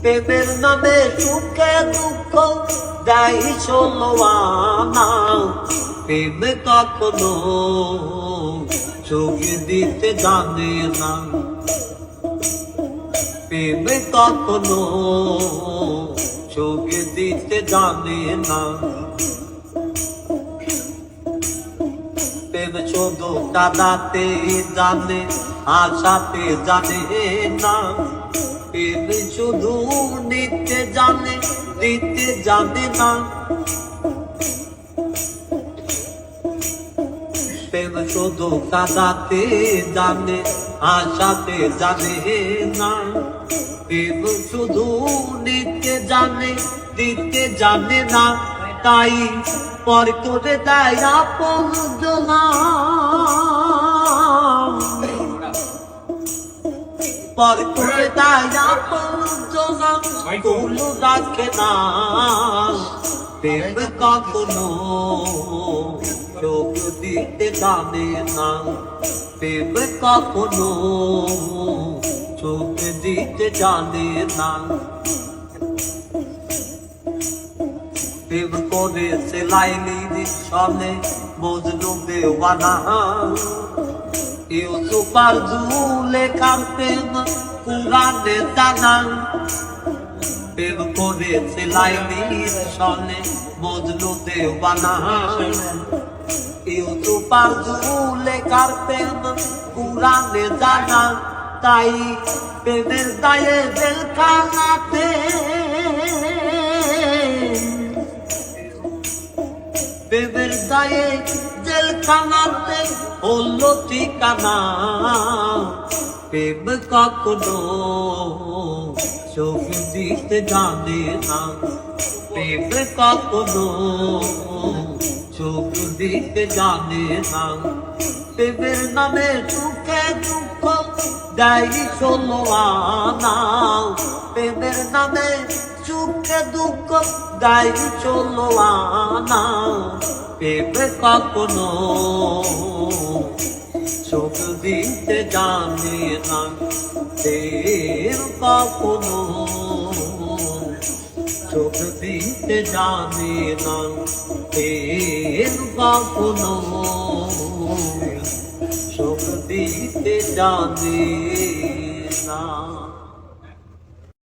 প্রেমের নামে সুখে দুঃখ দেয় ষোলো আনা প্রেম কখনো চোখ দিতে জানে না। প্রেম কখনো চোখ দিতে জানে না। প্রেম শুধু কাদাতে জানে, আশাতে জানে না। প্রেম শুধু নিতে জানে, দিতে জানে না। প্রেম শুধু কাদাতে জানে, আশাতে জানে না। প্রেম শুধু নিতে জানে, দিতে জানে না। তাই পর করে দেয় আপন জনা পর করে দেয় জনা কুলু রাখে না। প্রেম কখনো চোখ দিতে জানে না। প্রেম কখনো চোখ দিতে জানে না। প্রেম করে সেলাইলি সনে মজনু দেওয়ানা ইউসুফার জুলে কাঁপতেন কুরানে জানা প্রেম করে সেলাইলি সনে, মজনু দেওয়ানা ইউসুফার জুলে কাঁপতেন কুরানে জানা তাই প্রেমের দায়ে জেলখানাতে প্রেমের দায়ে জেলখানাতে হলো ঠিকানা। প্রেম কখনো চোখ দিতে জানে না। প্রেম কখনো চোখ দিতে জানে না। প্রেমের নামে সুখে দুঃখ দেয় ষোলো আনা। প্রেমের নামে সুখে দুঃখ দেয় ষোলো আনা। প্রেম কখনো চোখ দিতে জানে না। প্রেম কখনো চোখ দিতে জানে না। প্রেম কখনো চোখ দিতে জানে